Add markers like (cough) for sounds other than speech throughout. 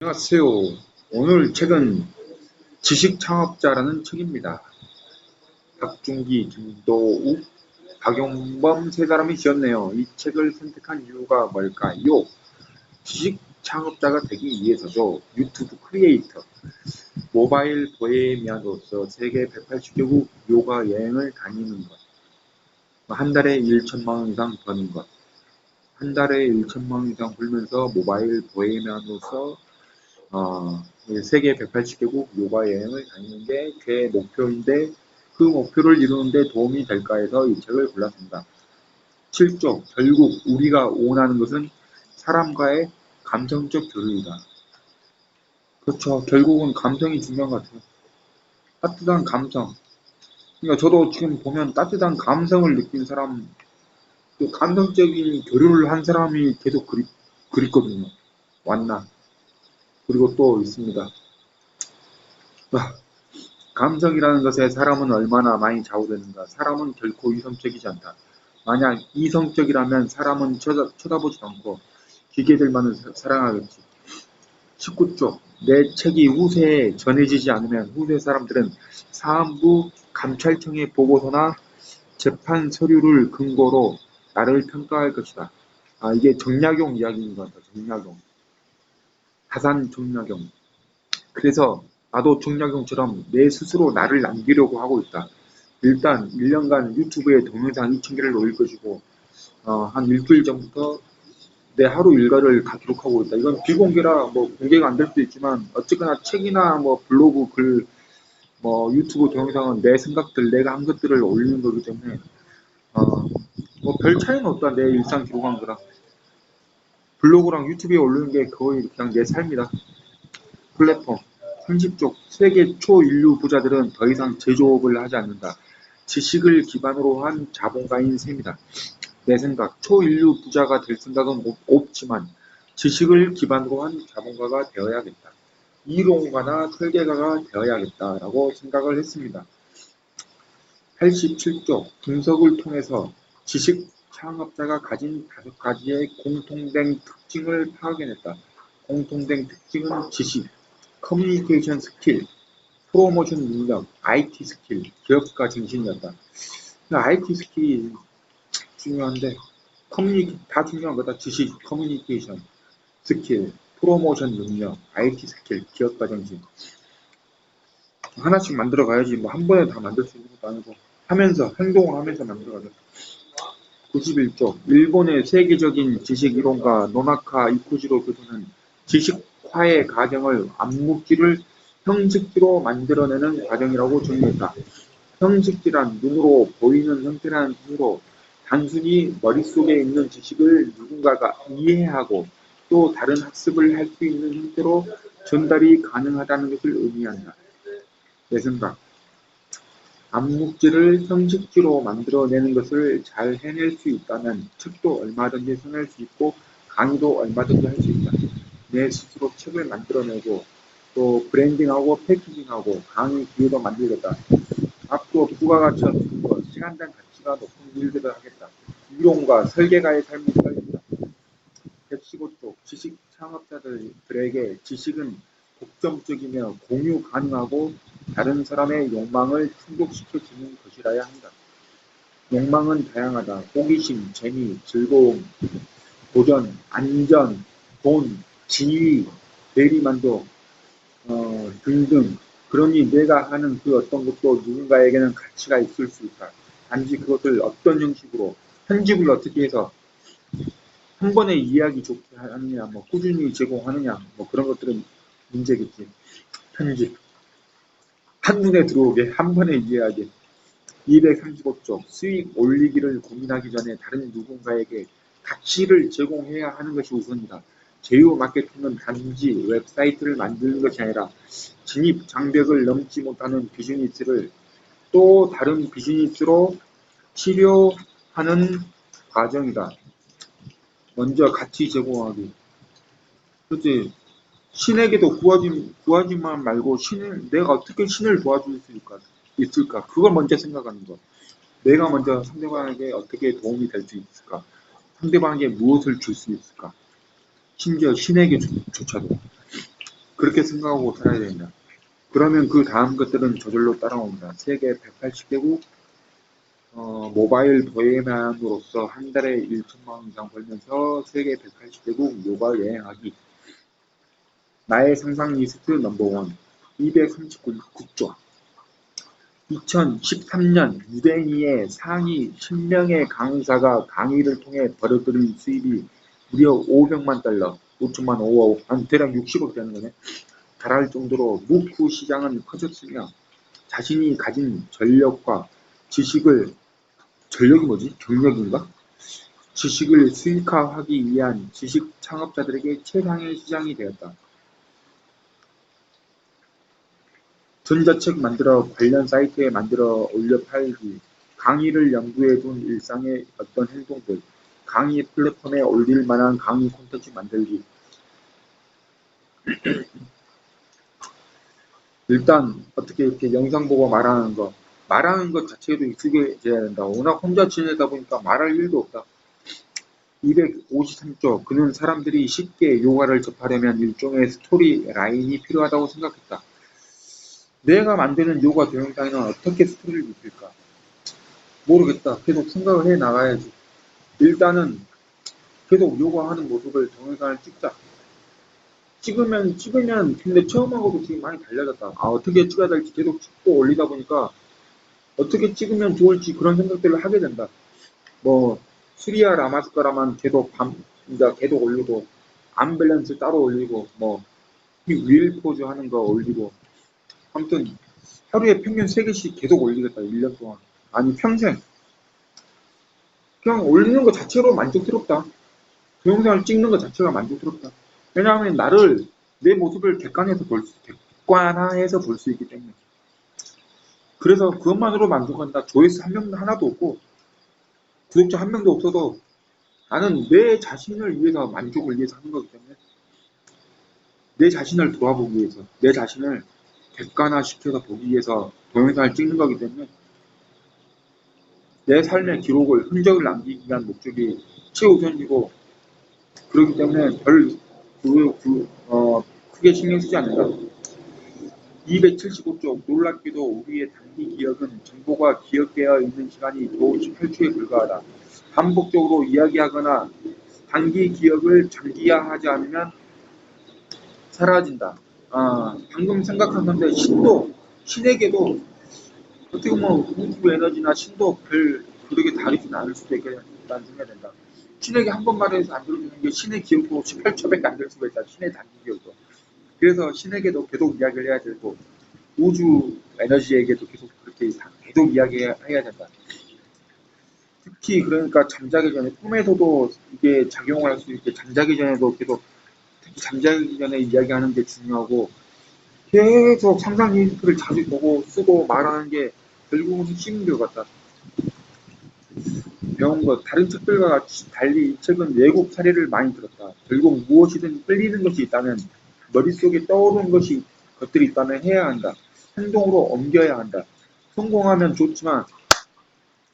안녕하세요. 오늘 책은 지식창업자라는 책입니다. 박중기, 김도욱, 박용범 세 사람이 지었네요. 이 책을 선택한 이유가 뭘까요? 지식창업자가 되기 위해서죠. 유튜브 크리에이터, 모바일 보헤미안으로서 세계 180개국 요가 여행을 다니는 것, 한 달에 1천만 원 이상 버는 것, 한 달에 1천만 원 이상 벌면서 모바일 보헤미안으로서 어, 세계 180개국 요가 여행을 다니는 게 제 목표인데 그 목표를 이루는데 도움이 될까 해서 이 책을 골랐습니다. 7조 결국 우리가 원하는 것은 사람과의 감정적 교류이다. 그렇죠. 결국은 감성이 중요한 것 같아요. 따뜻한 감성. 그러니까 저도 지금 보면 따뜻한 감성을 느낀 사람, 그 감성적인 교류를 한 사람이 계속 그립, 그립거든요. 왔나. 그리고 또 있습니다. 아, 감성이라는 것에 사람은 얼마나 많이 좌우되는가. 사람은 결코 이성적이지 않다. 만약 이성적이라면 사람은 쳐다, 쳐다보지도 않고 기계들만은 사- 사랑하겠지. 19쪽. 내 책이 후세에 전해지지 않으면 후세 사람들은 사안부 감찰청의 보고서나 재판 서류를 근거로 나를 평가할 것이다. 아, 이게 정약용 이야기인 것 같다. 정약용. 다산 정약용. 그래서 나도 정약용처럼 내 스스로 나를 남기려고 하고 있다. 일단 1년간 유튜브에 동영상 2,000개를 올릴 것이고 어, 한 일주일 전부터 내 하루 일과를 다 기록하고 있다. 이건 비공개라 뭐 공개가 안 될 수도 있지만 어쨌거나 책이나 뭐 블로그 글, 뭐 유튜브 동영상은 내 생각들, 내가 한 것들을 올리는 거기 때문에 어, 뭐 별 차이는 없다. 내 일상 기록한 거랑 블로그랑 유튜브에 올리는 게 거의 그냥 내 삶이다. 플랫폼 30쪽 세계 초인류 부자들은 더 이상 제조업을 하지 않는다. 지식을 기반으로 한 자본가인 셈이다. 내 생각, 초인류 부자가 될 생각은 없- 없지만 지식을 기반으로 한 자본가가 되어야겠다. 이론가나 설계가가 되어야겠다라고 생각을 했습니다. 87쪽 분석을 통해서 지식 창업자가 가진 다섯 가지의 공통된 특징을 파악해냈다. 공통된 특징은 지식, 커뮤니케이션 스킬, 프로모션 능력, IT 스킬, 기업가 정신이었다. IT 스킬이 중요한데 커뮤니 다 중요한 거다. 지식, 커뮤니케이션, 스킬, 프로모션 능력, IT 스킬, 기업가 정신. 하나씩 만들어 가야지 뭐 한 번에 다 만들 수 있는 것도 아니고 하면서 행동을 하면서 만들어 가자. 91쪽 일본의 세계적인 지식 이론가 노나카 이코지로 교수는 지식화의 과정을 암묵지를 형식지로 만들어내는 과정이라고 정의했다. 형식지란 눈으로 보이는 형태라는 뜻으로 단순히 머릿속에 있는 지식을 누군가가 이해하고 또 다른 학습을 할 수 있는 형태로 전달이 가능하다는 것을 의미한다. 내 생각. 암묵지를 형식지로 만들어내는 것을 잘 해낼 수 있다면 책도 얼마든지 써낼 수 있고 강의도 얼마든지 할 수 있다. 내 스스로 책을 만들어내고 또 브랜딩하고 패키징하고 강의 기회도 만들겠다. 앞으로 부가 가치가 높은 것, 시간당 가치가 높은 일들을 하겠다. 이론과 설계가의 삶을 살겠다. 115쪽 지식 창업자들에게 지식은 독점적이며 공유 가능하고 다른 사람의 욕망을 충족시켜 주는 것이라야 한다. 욕망은 다양하다. 호기심, 재미, 즐거움, 도전, 안전, 돈, 지위, 대리만족 어, 등등. 그러니 내가 하는 그 어떤 것도 누군가에게는 가치가 있을 수 있다. 단지 그것을 어떤 형식으로 편집을 어떻게 해서 한 번에 이해하기 좋게 하느냐, 뭐 꾸준히 제공하느냐, 뭐 그런 것들은 문제겠지. 편집. 한눈에 들어오게, 한 번에 이해하게. 235쪽. 수익 올리기를 고민하기 전에 다른 누군가에게 가치를 제공해야 하는 것이 우선이다. 제휴 마케팅은 단지 웹사이트를 만드는 것이 아니라 진입 장벽을 넘지 못하는 비즈니스를 또 다른 비즈니스로 치료하는 과정이다. 먼저 가치 제공하기. 그렇지. 신에게도 구하지, 구하지만 말고 신을, 내가 어떻게 신을 도와줄 수 있을까? 있을까? 그걸 먼저 생각하는 거. 내가 먼저 상대방에게 어떻게 도움이 될 수 있을까? 상대방에게 무엇을 줄 수 있을까? 심지어 신에게조차도. 그렇게 생각하고 살아야 된다. 그러면 그 다음 것들은 저절로 따라옵니다. 세계 180개국 어, 모바일 도예만으로서 한 달에 1천만 원 이상 벌면서 세계 180개국 요가 여행하기. 나의 상상 리스트 넘버원 239조. 2013년 유대니의 상위 10명의 강의사가 강의를 통해 벌어들인 수입이 무려 500만 달러, 5천만 5억, 한 대략 60억 되는 거네. 달할 정도로 무쿠 시장은 커졌으며 자신이 가진 전력과 지식을 전력이 뭐지? 경력인가? 지식을 수익화하기 위한 지식 창업자들에게 최상의 시장이 되었다. 전자책 만들어 관련 사이트에 만들어 올려 팔기, 강의를 연구해 둔 일상의 어떤 행동들, 강의 플랫폼에 올릴 만한 강의 콘텐츠 만들기. (clears throat) 일단 어떻게 이렇게 영상 보고 말하는 거, 말하는 것 자체도 익숙해져야 된다. 워낙 혼자 지내다 보니까 말할 일도 없다. 253조. 그는 사람들이 쉽게 요가를 접하려면 일종의 스토리 라인이 필요하다고 생각했다. 내가 만드는 요가 동영상에는 어떻게 스토리를 입힐까? 모르겠다. 계속 생각을 해 나가야지. 일단은 계속 요가하는 모습을 동영상을 찍자. 찍으면 찍으면 근데 처음하고도 지금 많이 달라졌다. 아 어떻게 찍어야 될지 계속 찍고 올리다 보니까 어떻게 찍으면 좋을지 그런 생각들을 하게 된다. 뭐 수리아 라마스카라만 계속 밤 이제 계속 올리고 암밸런스 따로 올리고 뭐 윌 포즈 하는 거 올리고 아무튼 하루에 평균 3개씩 계속 올리겠다. 1년 동안. 아니 평생. 그냥 올리는 것 자체로 만족스럽다. 동영상을 찍는 것 자체가 만족스럽다. 왜냐하면 나를 내 모습을 객관해서 볼 수, 객관화해서 볼 수 있기 때문에. 그래서 그것만으로 만족한다. 조회수 한 명 하나도 없고 구독자 한 명도 없어도 나는 내 자신을 위해서 만족을 위해서 하는 거기 때문에 내 자신을 돌아보기 위해서 내 자신을 객관화 시켜서 보기 위해서 동영상을 찍는 거기 때문에 내 삶의 기록을 흔적을 남기기 위한 목적이 최우선이고 그렇기 때문에 별 그, 그, 어, 크게 신경 쓰지 않는다. 275쪽 놀랍게도 우리의 단기 기억은 정보가 기억되어 있는 시간이 겨우 18초에 불과하다. 반복적으로 이야기하거나 단기 기억을 장기화하지 않으면 사라진다. 아, 방금 생각한 건데 신도 신에게도 어떻게 보면 우주 에너지나 신도 별 그렇게 다르진 않을 수도 있겠다는 생각이 된다. 신에게 한 번 말해서 안 들어주는 게 신의 기억도 18초밖에 안 될 수가 있다. 신의 단기 기억도. 그래서 신에게도 계속 이야기를 해야 되고 우주 에너지에게도 계속 그렇게 계속 이야기해야 된다. 특히 그러니까 잠자기 전에 꿈에서도 이게 작용을 할 수 있게 잠자기 전에도 계속 잠자기 전에 이야기하는 게 중요하고 계속 상상 리스트를 자주 보고 쓰고 말하는 게 결국은 핵심인 것 같다. 배운 것, 다른 책들과 같이 달리 이 책은 외국 사례를 많이 들었다. 결국 무엇이든 끌리는 것이 있다면 머릿속에 떠오르는 것이 것들이 있다면 해야 한다. 행동으로 옮겨야 한다. 성공하면 좋지만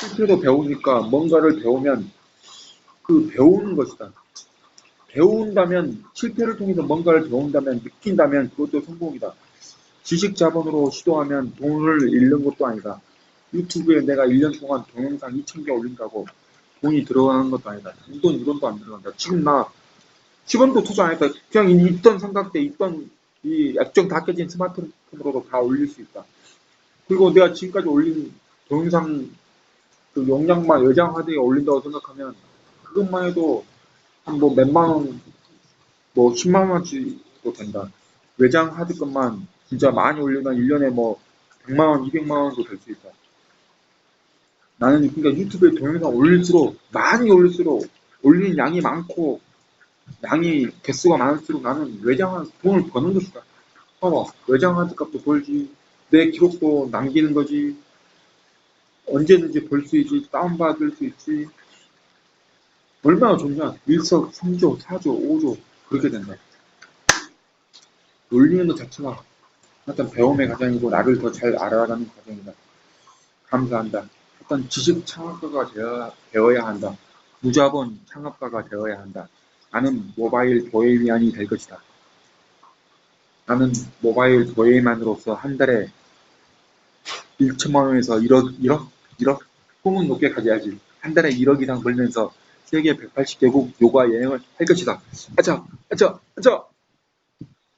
실패도 배우니까 뭔가를 배우면 그 배우는 것이다. 배운다면 실패를 통해서 뭔가를 배운다면 느낀다면 그것도 성공이다. 지식 자본으로 시도하면 돈을 잃는 것도 아니다. 유튜브에 내가 1년 동안 동영상 2,000개 올린다고 돈이 들어가는 것도 아니다. 돈 1원도 안 들어간다. 지금 나 10원도 투자 안 했다. 그냥 있던 삼각대, 있던 이 액정 다 깨진 스마트폰으로도 다 올릴 수 있다. 그리고 내가 지금까지 올린 동영상 그 용량만 여장 하드에 올린다고 생각하면 그것만 해도 한뭐 몇만 원, 뭐 10만 원치도 된다. 외장 하드 것만 진짜 많이 올리면 1년에 뭐 100만 원, 200만 원도 될 수 있다. 나는 그러니까 유튜브에 동영상 올릴수록 많이 올릴수록 올리는 양이 많고 양이 개수가 많을수록 나는 외장한 돈을 버는 것이다. 봐봐 외장하드 값도 벌지 내 기록도 남기는 거지 언제든지 볼 수 있지 다운받을 수 있지 얼마나 좋냐? 1석, 3조, 4조, 5조 그렇게 된다. 놀리는 것 자체가 어떤 배움의 과정이고 나를 더 잘 알아가는 과정이다. 감사한다. 어떤 지식 창업가가 되어야 한다. 무자본 창업가가 되어야 한다. 나는 모바일 도예미안이 될 것이다. 나는 모바일 도예만으로서 한 달에 1천만 원에서 1억, 1억, 1억? 꿈은 높게 가져야지. 한 달에 1억 이상 벌면서 세계 180개국 요가 여행을 할 것이다. 아차, 아차, 아차!